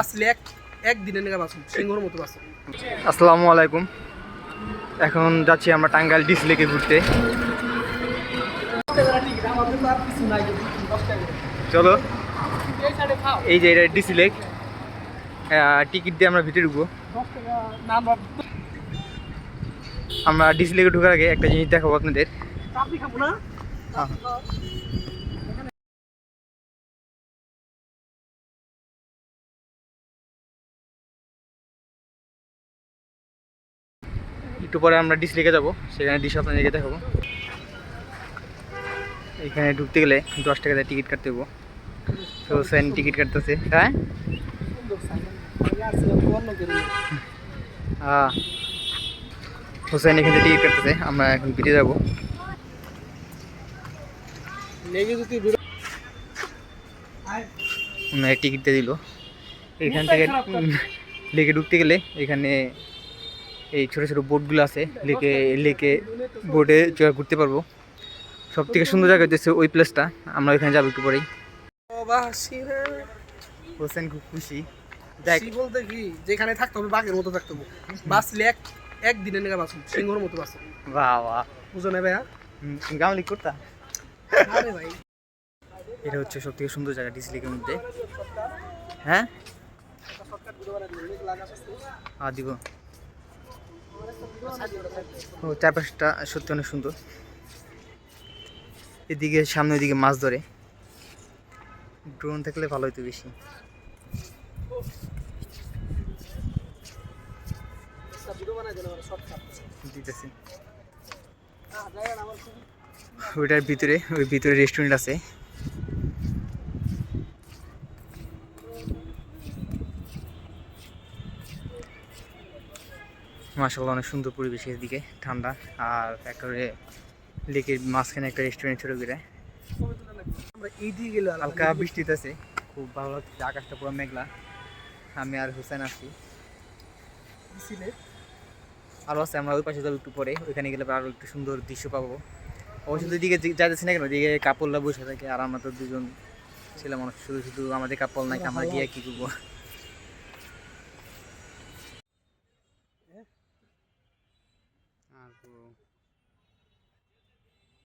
আসলে এক একদিনের নেগা বাসন সিংহর মতো বাসন। আসসালামু আলাইকুম। এখন যাচ্ছি আমরা টাঙ্গাইল ডিস লেকে ঘুরতে। চলো। এই যে এটা ডিসি লেক। টিকিট দিয়ে আমরা ভিতরে ঢুকবো। আমরা ডিসি লেকে ঢোকার আগে একটা জিনিস দেখাবো আপনাদের। একটু পরে আমরা ডিস লেকে যাব। সেখানে ডিশ আপনাদেরকে দেখাবো। এখানে ঢুকতে গেলে দশ টাকা দিয়ে টিকিট কাটতে হব তো সেন টিকিট কাটতেছে। হ্যাঁ? আহ, হোসেন এখান থেকে টিকিট কাটতেছে। আমরা এখন পিঠে যাব। লেগে টিকিটটা দিল। এখান থেকে লেকে ঢুকতে গেলে এখানে এই ছোটো ছোটো বোটগুলো আছে লেকে লেকে বোটে ঘুরতে পারব। সব থেকে সুন্দর জায়গা হচ্ছে ওই প্লেসটা আমরা ওইখানে যাব একটু পরেই। হোসেন খুব খুশি। দেখ। বলতে কি যেখানে থাকতে হবে বাঘের মতো থাকতে হবে। বাঁচলে এক একদিনের নেগা বাসন সিংহর মতো বাসন বাহ বাহ বুঝো না ভাইয়া? গামলি করতা? আরে ভাই। এটা হচ্ছে সব থেকে সুন্দর জায়গা ডিস লেকের মধ্যে। হ্যাঁ? আর দিব। ও, চারপাশটা সত্যি অনেক সুন্দর। এদিকে সামনে ওইদিকে মাছ ধরে। ড্রোন থাকলে ভালো হতো বেশি। ওইটার ভিতরে, ওই ভিতরে রেস্টুরেন্ট আছে। মাসাল্লাহ অনেক সুন্দর পরিবেশ এদিকে ঠান্ডা আর একেবারে লেকের মাঝখানে একটা রেস্টুরেন্ট ছোটো করে গেলে হালকা বৃষ্টিতে আছে খুব ভালো লাগছে আকাশটা পুরো মেঘলা। আমি আর হুসেন আছি। সিলে আরও আছে আমরা ওই পাশে যাব একটু পরে ওইখানে গেলে আরও একটু সুন্দর দৃশ্য পাবো। অবশ্য দিকে যাইতেছি না কেন ওদিকে কাপড়লা বসে থাকে আর আমরা তো দুজন ছেলে মানুষ শুধু শুধু আমাদের কাপড় নাই আমরা গিয়ে কি করব? po.